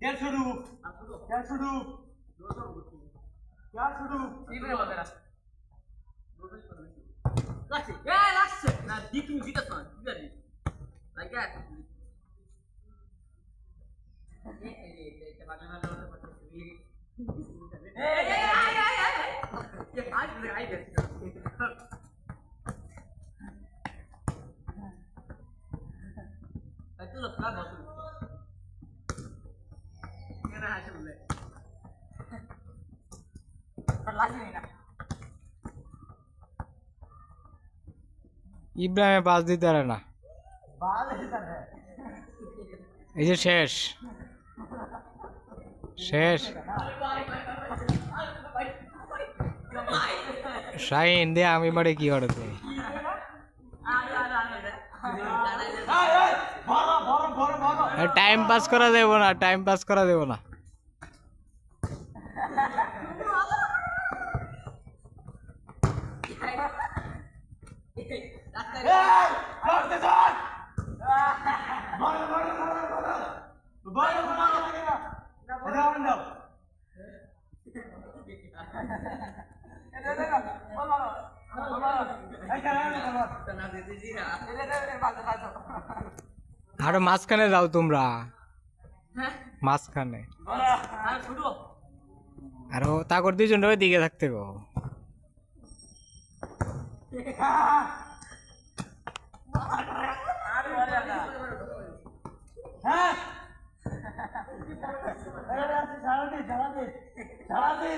দেড়শো ডুব দেড়শো ডুব দেড়শো ডুব লাগছে লাগছে না দি তুমি জিতাস না জিতা দি লাগে Itu lebih bagus. আসলে ইব্রাহিমে বাস দিতে পারে না এই যে শেষ শেষ শাহিন দে আমি বাড়ি কি করে তুমি টাইম পাস করা দেব না টাইম পাস করা দেব না আরও মাঝখানে যাও তোমরা। মাঝখানে। আরও তাকর দুজন ওই দিকে থাকতে গো হ্যাঁ ছাড়া দে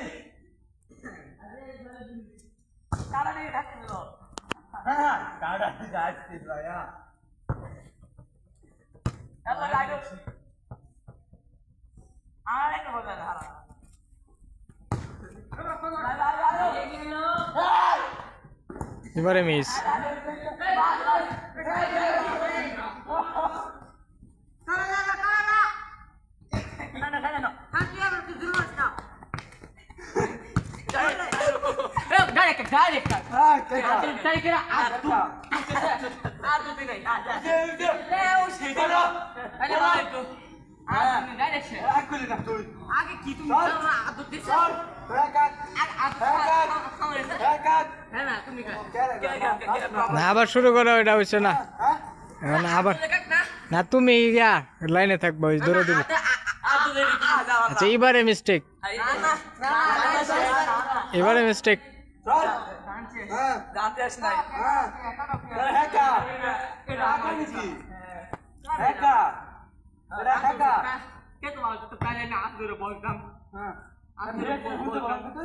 এবারে মিস। আগে কি তুমি আদর দিছো? হ্যাঁ না তুমি না আবার শুরু করো ওইটা হচ্ছে না। আবার না। তুমি ইয়া লাইনে থাকব ওই দৌড়ে দিবি। আচ্ছা এবারে মিস্টেক এবারে মিস্টেক কে তোমার তো কালে না হাত ধরে বলতাম হ্যাঁ। ধরে বলতাম না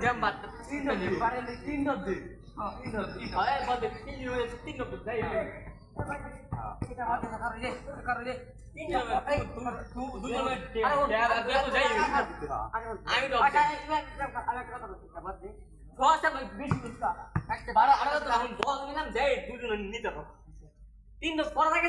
jam 4 tin dot di pare le tin dot di oh tin dot di oh eh bade tin yo es tin dot dai kita mau ke karo deh karo deh tin dot eh tu tu yo ya ya tu dai আমি তো আচ্ছা আমি কথা বলছি বাদ দে দশটা বেশি বুঝতা একটা বারো আড়াই তো এখন দশ নিলাম যাই দুজন নিতে তিন দশ পরে থাকে